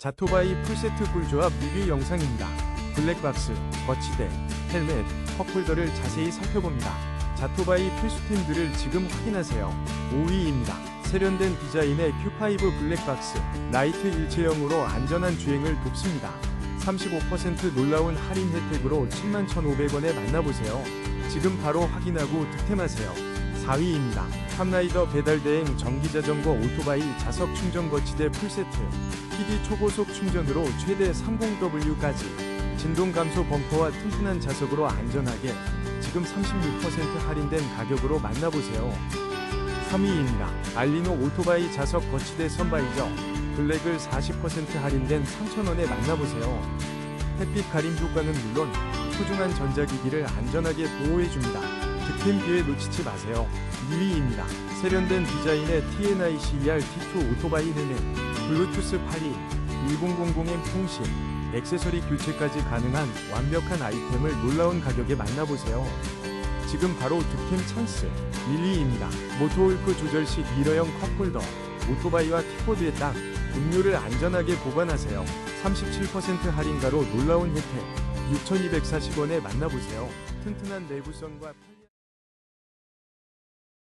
자토바이 풀세트 꿀조합 리뷰 영상입니다. 블랙박스, 거치대, 헬멧, 컵홀더를 자세히 살펴봅니다. 자토바이 필수템들을 지금 확인하세요. 5위입니다. 세련된 디자인의 Q5 블랙박스, 라이트 일체형으로 안전한 주행을 돕습니다. 35% 놀라운 할인 혜택으로 71,500원에 만나보세요. 지금 바로 확인하고 득템하세요. 4위입니다. 탑라이더 배달대행 전기자전거 오토바이 자석 충전 거치대 풀세트 PD 초고속 충전으로 최대 30W까지 진동 감소 범퍼와 튼튼한 자석으로 안전하게 지금 36% 할인된 가격으로 만나보세요. 3위입니다. 알리노 오토바이 자석 거치대 선바이저 블랙을 40% 할인된 3,000원에 만나보세요. 햇빛 가림 효과는 물론 소중한 전자기기를 안전하게 보호해줍니다. 득템 기회 놓치지 마세요. 2위입니다. 세련된 디자인의 TNI-CER T2 오토바이 헬멧, 블루투스 8이, 1000M 통신, 액세서리 교체까지 가능한 완벽한 아이템을 놀라운 가격에 만나보세요. 지금 바로 득템 찬스 1위입니다. 모토울프 조절식 미러형 컵홀더 오토바이와 킥보드에 딱 음료를 안전하게 보관하세요. 37% 할인가로 놀라운 혜택 6,240원에 만나보세요. 튼튼한 내구성과